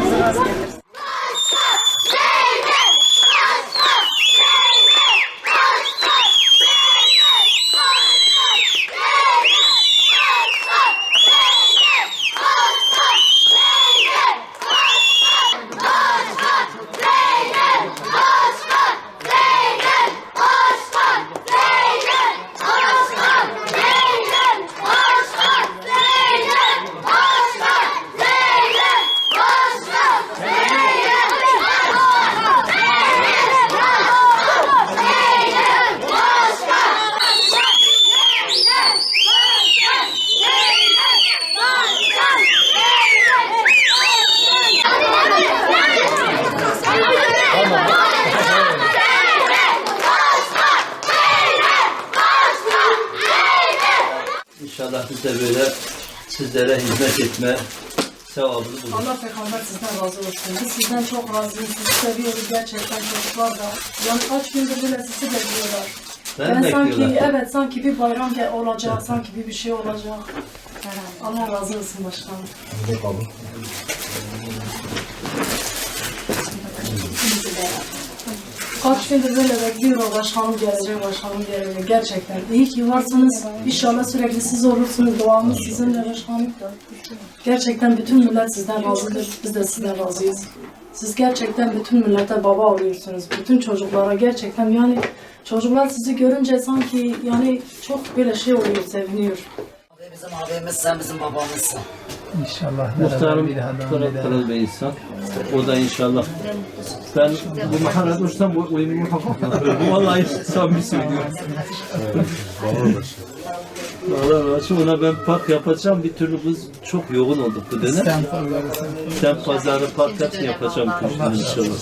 しますけど。İnşallah biz de böyle sizlere hizmet etme sevabını buluruz. Allah peygamber sizden razı olsun. Biz sizden çok razıyız. Sizi seviyoruz gerçekten çocuklar da. Yani kaç gündür böyle sizi bekliyorlar. Ben, Ben sanki evet sanki bir bayram gel- olacak, sanki bir bir şey olacak. Allah razı olsun başkanım. Kaç gündür böyle bekliyor başkanım gelecek, başkanım gelecek. Gerçekten iyi ki varsınız. İnşallah sürekli siz olursunuz. Duamız sizinle başkanım. Gerçekten bütün millet sizden razıdır. Biz de sizden razıyız. Siz gerçekten bütün millete baba oluyorsunuz. Bütün çocuklara gerçekten yani çocuklar sizi görünce sanki yani çok böyle şey oluyor, seviniyor. Abi bizim abimiz sen bizim babamızsın. İnşallah Muhtarım pırıl bir insan. O da inşallah. Ben Bu mahallede dursam bu oyunu yapamam. vallahi samimi söylüyorum. Valla ona ben park yapacağım. Bir türlü biz çok yoğun olduk bu dönem. Sen pazarı park yapacağım. inşallah.